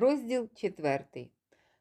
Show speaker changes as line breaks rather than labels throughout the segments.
Розділ 4.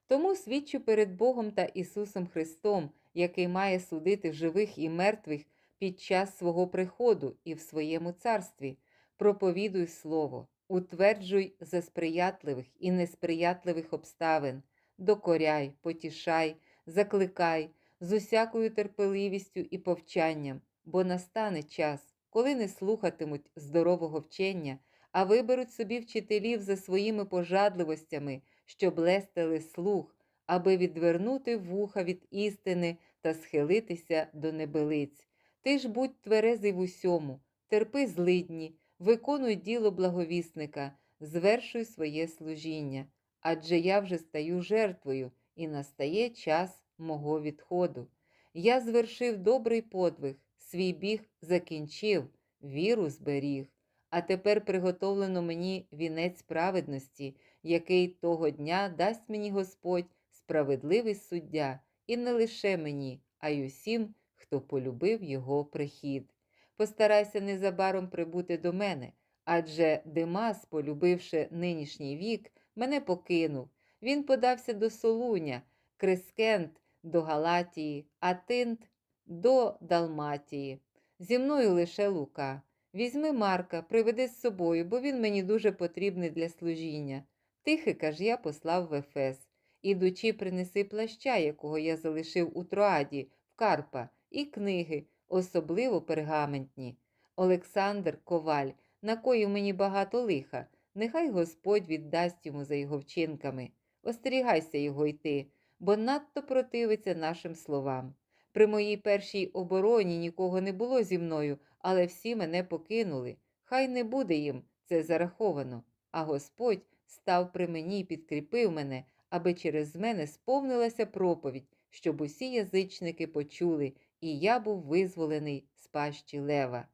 Тому свідчу перед Богом та Ісусом Христом, який має судити живих і мертвих під час свого приходу і в своєму царстві. Проповідуй Слово, утверджуй за сприятливих і несприятливих обставин, докоряй, потішай, закликай з усякою терпеливістю і повчанням, бо настане час, коли не слухатимуть здорового вчення, а виберуть собі вчителів за своїми пожадливостями, щоб лестили слух, аби відвернути вуха від істини та схилитися до небелиць. Ти ж будь тверезий в усьому, терпи злидні, виконуй діло благовісника, звершуй своє служіння. Адже я вже стаю жертвою, і настає час мого відходу. Я звершив добрий подвиг, свій біг закінчив, віру зберіг. А тепер приготовлено мені вінець праведності, який того дня дасть мені Господь, справедливий суддя, і не лише мені, а й усім, хто полюбив його прихід. Постарайся незабаром прибути до мене, адже Демас, полюбивши нинішній вік, мене покинув. Він подався до Солуня, Крескент до Галатії, а Тинт до Далматії. Зі мною лише Лука. Візьми Марка, приведи з собою, бо він мені дуже потрібний для служіння. Тихика ж я послав в Ефес. Ідучи, принеси плаща, якого я залишив у Троаді, в Карпа, і книги, особливо пергаментні. Олександр Коваль накоїв мені багато лиха. Нехай Господь віддасть йому за його вчинками. Остерігайся його йти, бо надто противиться нашим словам. При моїй першій обороні нікого не було зі мною, але всі мене покинули. Хай не буде їм це зараховано. А Господь став при мені і підкріпив мене, аби через мене сповнилася проповідь, щоб усі язичники почули, і я був визволений з пащі лева.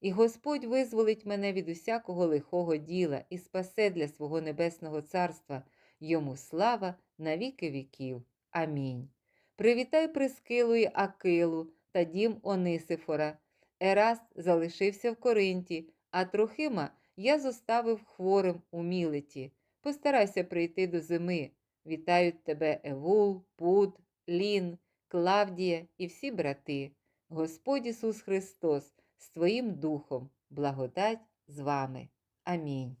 І Господь визволить мене від усякого лихого діла і спасе для свого небесного царства, йому слава на віки віків. Амінь. Привітай Прискилу й Акилу та дім Онисифора. Ераст залишився в Коринті, а Трохима я зоставив хворим у мілеті. Постарайся прийти до зими. Вітають тебе Евул, Пуд, Лін, Клавдія і всі брати. Господь Ісус Христос з Твоїм Духом, благодать з вами. Амінь.